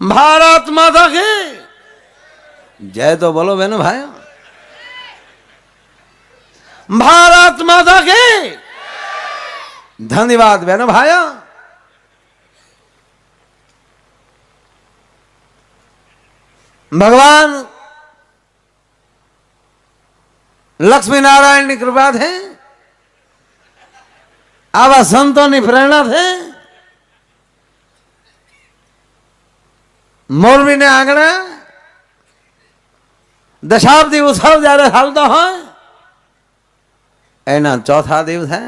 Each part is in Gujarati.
ભારતમાં થશે જય તો બોલો બેનો ભાઈ ભારતમાં થશે ધન્યવાદ બેનો ભાઈ ભગવાન લક્ષ્મીનારાયણની કૃપા છે. આવા સંતોની પ્રેરણા છે. મોરબીને આંગણે દશાબ્દી ઉત્સવ જ્યારે ચાલતો હોય, એના ચોથા દિવસે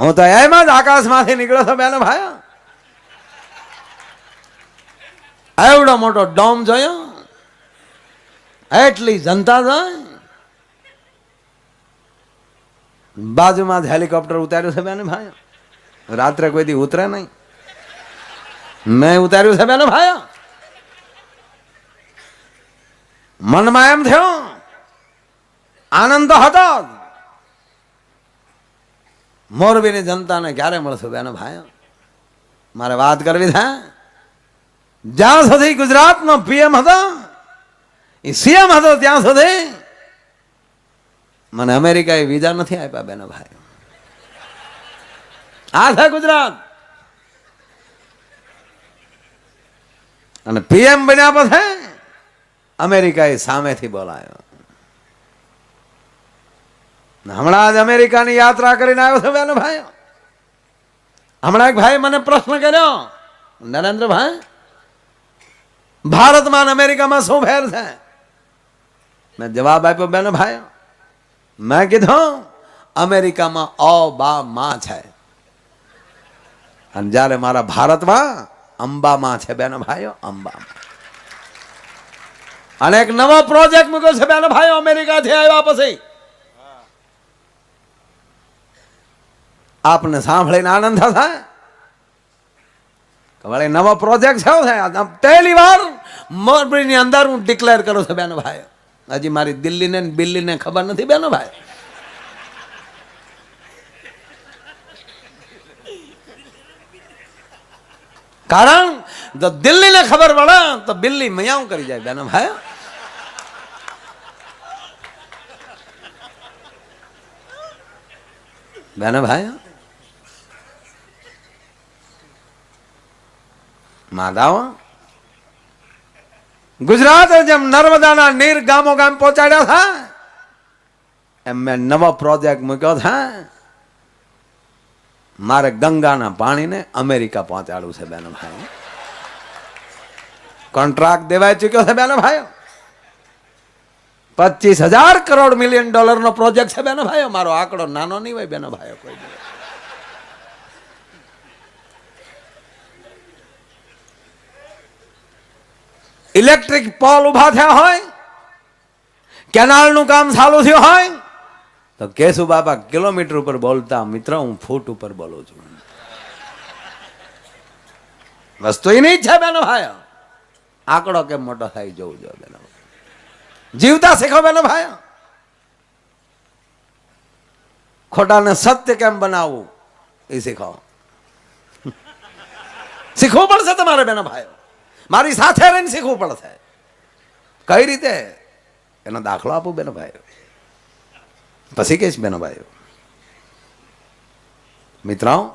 હું. તો એમ જ આકાશમાંથી નીકળ્યો છો બેનો ભાઈ એવડો મોટો ડોમ જોયો. એટલી જનતા જોઈ. બાજુમાં હેલિકોપ્ટર ઉતાર્યું છે બેન ભાઈ રાત્રે કોઈથી ઉતરે નહીં. મેં ઉતાર્યું છે બેન ભાઈ. મનમાં એમ થયો, આનંદ હતો મોરબીની જનતાને ક્યારે મળશે બેન ભાઈ? મારે વાત કરવી છે? જ્યાં સુધી ગુજરાતનો પીએમ હતો એ સીએમ હતો ત્યાં સુધી મને અમેરિકાએ વિઝા નથી આપ્યા બેનો ભાઈ. આ છે ગુજરાત. અને પીએમ બન્યા પછી અમેરિકાએ સામેથી બોલાયો. ને હમણાં જ અમેરિકાની યાત્રા કરીને આવ્યો છે બેનો ભાઈ. હમણાં એક ભાઈ મને પ્રશ્ન કર્યો, નરેન્દ્રભાઈ, ભારતમાં અને અમેરિકામાં શું ફેર છે? મેં જવાબ આપ્યો બેનો ભાઈ. મેં કીધું, અમેરિકામાં અબામાં છે. અને જ્યારે મારા ભારતમાં અંબામાં છે બેન ભાઈઓ, અંબામાં. અને એક નવો પ્રોજેક્ટ મૂક્યો છે બેન ભાઈઓ, અમેરિકાથી આવ્યા પછી. આપને સાંભળીને આનંદ થશે? વળી નવો પ્રોજેક્ટ છે છે પહેલી વાર મોરબીની અંદર હું ડિક્લેર કરું છું બેનો ભાઈ હજી મારી દિલ્હીને બિલ્લીને ખબર નથી બેનો ભાઈ. કારણ જો દિલ્હીને ખબર પડે, તો બિલ્લી મયાઉં કરી જાય બેન ભાઈ બેન ભાઈ માધાઓ? ગુજરાત જેમ નર્મદાના નીર ગામો ગામ પહોંચાડ્યા હતા એમ મેં નવો પ્રોજેક્ટ મૂક્યો था મારે ગંગાના પાણીને અમેરિકા પહોંચાડવું છે, બેનો ભાઈ કોન્ટ્રાક્ટ દેવાઈ ચૂક્યો છે, બેનો ભાઈઓ? પચીસ હજાર કરોડ મિલિયન ડોલરનો પ્રોજેક્ટ છે, બેનો ભાઈઓ. મારો આંકડો નાનો નહીં હોય, બેનો ભાઈઓ, કોઈ ઇલેક્ટ્રિક પોલ ઊભા થયા હોય, કેનાલનું કામ ચાલુ થયું હોય તો કેશુ બાપા, કિલોમીટર ઉપર બોલતા મિત્ર, હું ફૂટ ઉપર બોલું છું. વસ્તુ એની ઈચ્છા બેનો ભાઈ આંકડો કેમ મોટો થાય, જોવું જો, બેનો. જીવતા શીખો, બેનો ભાઈ ખોટાને સત્ય કેમ બનાવવું, એ શીખો. શીખવું પડશે તમારે, બેનો ભાઈઓ. મારી સાથે રહીને શીખવું પડશે. કઈ રીતે? એનો દાખલો આપું, બેનો ભાઈઓ. પછી કહીશ બેનો ભાઈઓ? મિત્રો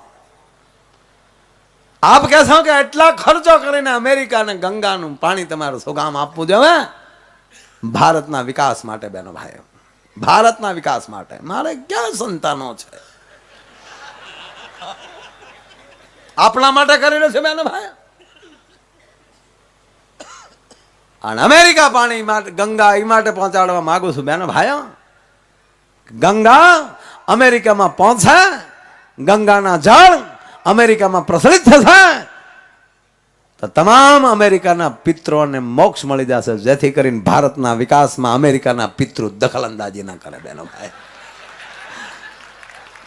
આપ કહેશો કે એટલા ખર્ચો કરીને અમેરિકાને ગંગાનું પાણી તમારું સુગામ આપવું જોઈએ ભારતના વિકાસ માટે, બેનો ભાઈઓ. ભારતના વિકાસ માટે. મારે ક્યાં સંતાનો છે? આપણા માટે કરીને છે, બેનો ભાઈ અને અમેરિકા પાણી માટે, ગંગા એ માટે પહોંચાડવા માગું છું, બેનો ભાઈઓ. ગંગા અમેરિકામાં પહોંચે, ગંગાના જળ અમેરિકામાં પ્રસરિત થશે. તો તમામ અમેરિકાના પિત્રોને મોક્ષ મળી જશે, જેથી કરીને ભારતના વિકાસમાં અમેરિકાના પિતૃ દખલ અંદાજી ના કરે બેનો ભાઈ.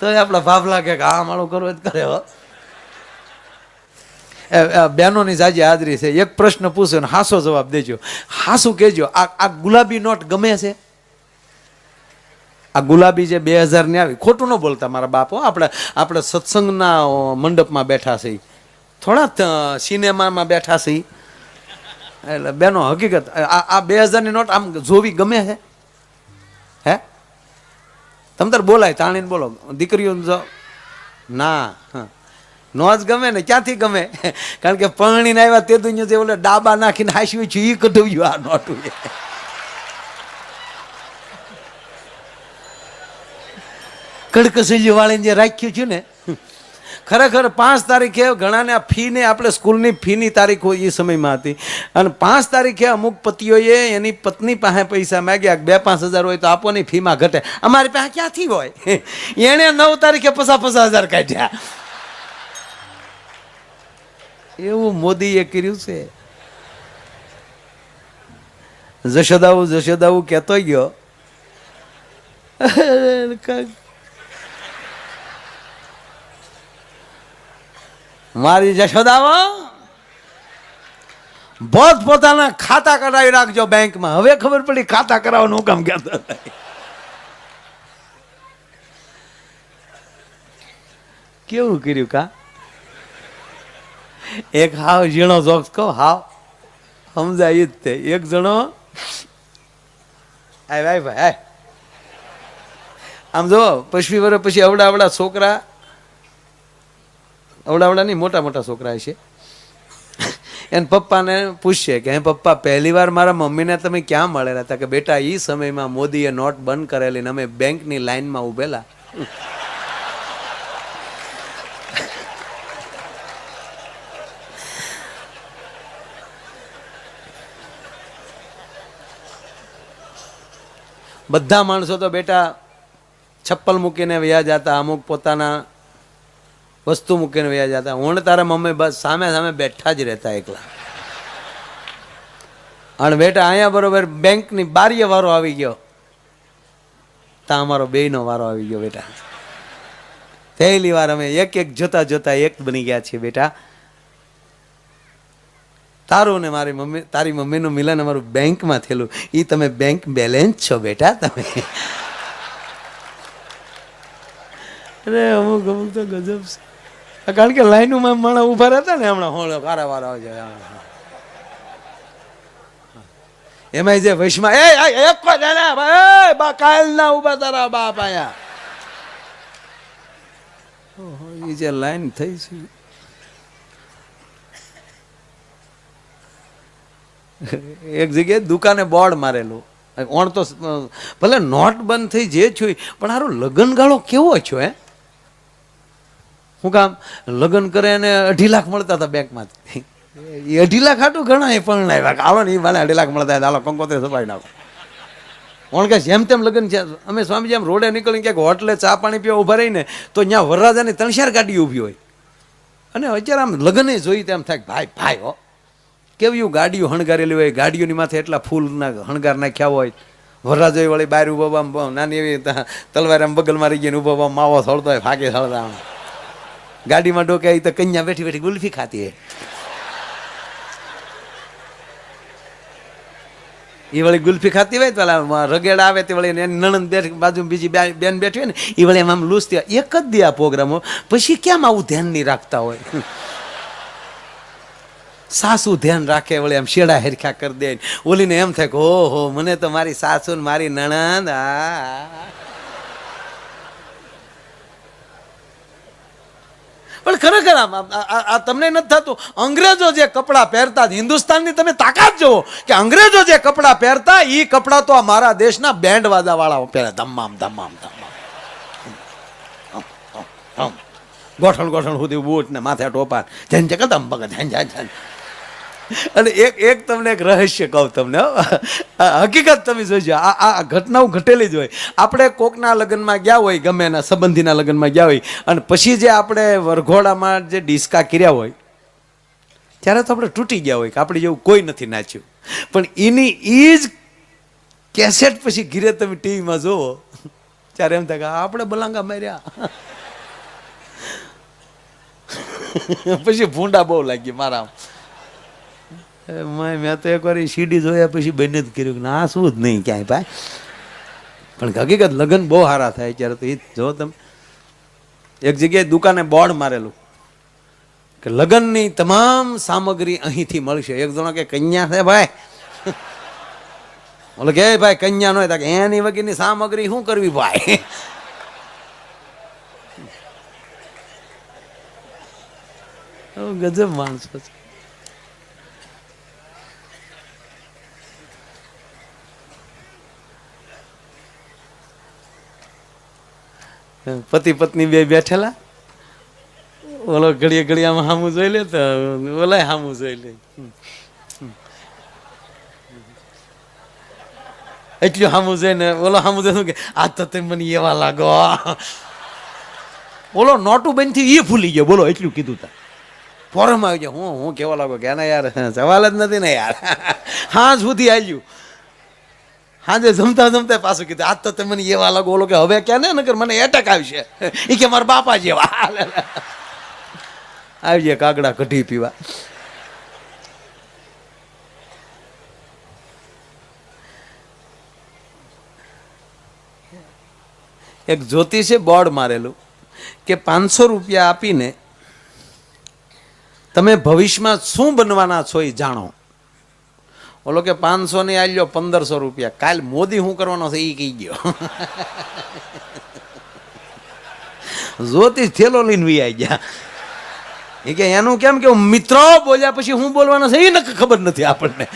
તો એ આપણા ભાવ લાગે કે આ માળું કરવું જ કરે હો. બહેનોની જાજી હાજરી છે. એક પ્રશ્ન પૂછ્યો ને હાસો જવાબ દેજો. હાસું કહેજો, આ આ ગુલાબી નોટ ગમે છે? આ ગુલાબી જે બે હજારની આવી, ખોટું ન બોલતા મારા બાપો આપણે આપણે સત્સંગના મંડપમાં બેઠા છે થોડા સિનેમામાં બેઠા છીએ. એટલે બેનો, હકીકત આ બે હજારની નોટ આમ જોવી ગમે છે હે? તમ તાર બોલાય, તાણીને બોલો. દીકરીઓ જો ના. નો જ ગમે ને, ક્યાંથી ગમે? કારણ કે પરણીને આવ્યા તે દુનિયા જે ઓલે ડાબા નાખીને હાસ્યું છે એ કઢવ્યું આ નોટું. કડકસજી વાળીને જે રાખ્યું છે ને, ખરેખર પાંચ તારીખે ઘણાને આ ફીને, આપણે સ્કૂલની ફીની તારીખ એ સમયમાં હતી. અને પાંચ તારીખે અમુક પતિઓએ એની પત્ની પાસે પૈસા માગ્યા બે પાંચ હજાર હોય તો આપો નહીં ફીમાં ઘટે. અમારી પાસે ક્યાંથી હોય? એણે નવ તારીખે પચાસ પચાસ હજાર કાઢ્યા. એવું મોદીએ કર્યું છે. જશોદાવું જશોદાવું કહેતો ગયો. મારી જશોદાવો પોત પોતાના ખાતા કરાવી રાખજો બેંકમાં. હવે ખબર પડી ખાતા કરાવવાનું કામ કહેતો કેવું કર્યું કા? એક હાવ ઝીણો જોક્સ કહો હાવ સમજાય જ તે. એક જણો, આય ભાઈ ભાઈ આમ જો પછી વર્ષ પછી અવડા અવડા છોકરા અવડા અવડા નહીં મોટા મોટા છોકરા છે. એને પપ્પાને પૂછશે કે, હે પપ્પા, પહેલી વાર મારા મમ્મીને તમે ક્યાં મળેલા? હતા કે, બેટા એ સમયમાં મોદીએ નોટ બંધ કરેલી ને અમે બેંકની લાઈનમાં ઊભેલા. બધા માણસો તો બેટા છપ્પલ મૂકીને વ્યા જતા, અમુક પોતાના વસ્તુ મૂકીને વ્યા જતા. હું તારા મમ્મી બસ સામે સામે બેઠા જ રહેતા એકલા. અને બેટા અહીંયા બરોબર બેંકની બારીએ વારો આવી ગયો. તા અમારો બેયનો વારો આવી ગયો બેટા. પહેલી વાર અમે એક એક જોતા જોતા એક બની ગયા છીએ બેટા. તારું ને મારી મમ્મી, તારી મમ્મીનું મિલન અમારું બેંકમાં થયેલું. એ તમે બેંક બેલેન્સ છો બેટા તમે. અરે અમુક અમુક તો ગજબ છે. કારણ કે લાઈનમાં માણસ ઊભા રહેતા ને હમણાં હોળ વારા આવે છે એમાં જે વૈશમાં, એ એક બા કાયલ ના ઊભા તારા બાપ આયા એ જે લાઈન થઈ છે. એક જગ્યાએ દુકાને બોર્ડ મારેલું. ઓણ તો, ભલે નોટ બંધ થઈ જે છું પણ હારું લગ્ન ગાળો કેવો છો, હે? શું કામ લગ્ન કરે અને અઢી લાખ મળતા હતા બેંકમાંથી. એ અઢી લાખ હાટું ઘણા એ પણ આવ્યા આવો ને એ મને અઢી લાખ મળતા હતા. હાલો, કંકોત્રી સપાઈ નાખો. ઓણ કે જેમ તેમ લગ્ન છે અમે સ્વામીજી આમ રોડે નીકળીને ક્યાંક હોટલે ચા પાણી પીવા ઊભા રહીને તો ત્યાં વરરાજાની ત્રણ ચાર ગાડી ઊભી હોય. અને અત્યારે આમ લગ્ને જોઈ તેમ થાય ભાઈ ભાઈ હો કેવી ગાડીઓ હણગારેલી હોય. ગાડીઓની માથે એટલા ફૂલના હણગાર નાખ્યા હોય. વરરાજોઈ વળી બહાર ઊભા નાની એવી તલવાર આમ બગલ મારી ગઈ ઊભા માવો સળતો હોય, ફાકી સળતા ગાડીમાં ડોકે તો કન્યા બેઠી બેઠી ગુલ્ફી ખાતી હોય એ વળી ગુલ્ફી ખાતી હોય તો રગેડ આવે તે વળી નણંદ બેઠ બાજુ બીજી બેન બેઠી હોય ને એ વળી એમ આમ લૂસતી. એક જ દે આ પ્રોગ્રામો પછી કેમ આવું ધ્યાન નહીં રાખતા હોય? સાસુ ધ્યાન રાખે વળી આમ શેડા હેરખા કરી દે ઓલીને એમ થાય કે, ઓહો, મને તો મારી સાસુ ને મારી નણંદ આ. પણ ખરેખર આમ આ- તમને નથી થતું? અંગ્રેજો જે કપડાં પહેરતા હિન્દુસ્તાનની તમે તાકાત જુઓ કે અંગ્રેજો જે કપડાં પહેરતા એ કપડાં તો આ મારા દેશના બેન્ડ વાળા પહેરે. ધમ્મામ ધમ્મામ આમ. ગોઠણ ગોઠણ સુધી બૂટ ને માથે ટોપા જન જગત જન જન જન અને એક એક તમને એક રહસ્ય કહું તમને હકીકત તમે જોઈજો આ ઘટનાઓ ઘટેલી જ હોય. આપણે કોકના લગ્નમાં ગયા હોય, ગમે એના સંબંધીના લગ્નમાં ગયા હોય, અને પછી જે આપણે વરઘોડામાં જે ડિસ્કા કર્યા હોય, ત્યારે તો આપણે તૂટી ગયા હોય કે આપણે જેવું કોઈ નથી નાચ્યું. પણ એની એ જ કેસેટ પછી ઘીરે તમે ટીવીમાં જોવો ત્યારે એમ થાય કે આપણે બલાંગા માર્યા. પછી ભૂંડા બહુ લાગી મારા મેં તો એકવાર સીડી જોયા પછી બંને જ કર્યું કે ના શું જ નહીં ક્યાંય ભાઈ. પણ હકીકત લગ્ન બહુ સારા થાય ત્યારે તો એ જ તમે. એક જગ્યાએ દુકાને બોર્ડ મારેલું કે લગ્નની તમામ સામગ્રી અહીંથી મળશે. એક જણો કે કન્યા છે ભાઈ. બોલો કે ભાઈ, કન્યા નો કે, એની વગેરેની સામગ્રી શું કરવી ભાઈ? ગજબ માણસો છે. પતિ પત્ની બે બેઠેલા? ઓલો ઘડીએ ઘડિયામાં હામું જોઈ લે તો ઓલાય હામું જોઈ લે. એટલું હામું જોઈને ઓલો હામું જોઈને કે, આ તો તમે મને એવા લાગો. ઓલો નોટુ બેનથી એ ફૂલી ગયો. બોલો, એટલું કીધું તા. ફોરમ આવી ગયો હું હું કેવા લાગો કે ના યાર સવાલ જ નથી ને યાર. હા સુધી આવ્યું હાજે જમતા જમતા પાછું કીધું, આજ તો તમે મને એવા લાગો ઓલો કે હવે ક્યાં ને નકર મને એટેક આવશે. એ કે મારા બાપા જેવા. આવી જાય કાગડા કઢી પીવા. એક જ્યોતિષે બોર્ડ મારેલું કે પાંચસો રૂપિયા આપીને તમે ભવિષ્યમાં શું બનવાના છો એ જાણો. ઓલો કે પાંચસો ની આલ્યો પંદરસો રૂપિયા. કાલ મોદી શું કરવાનો છે એ કહી ગયો. જ્યોતિષ થેલો લઈને વી આવી ગયા. એ કે એનું કેમ કે મિત્રો બોલ્યા પછી હું બોલવાનો છે એ ખબર નથી આપણને.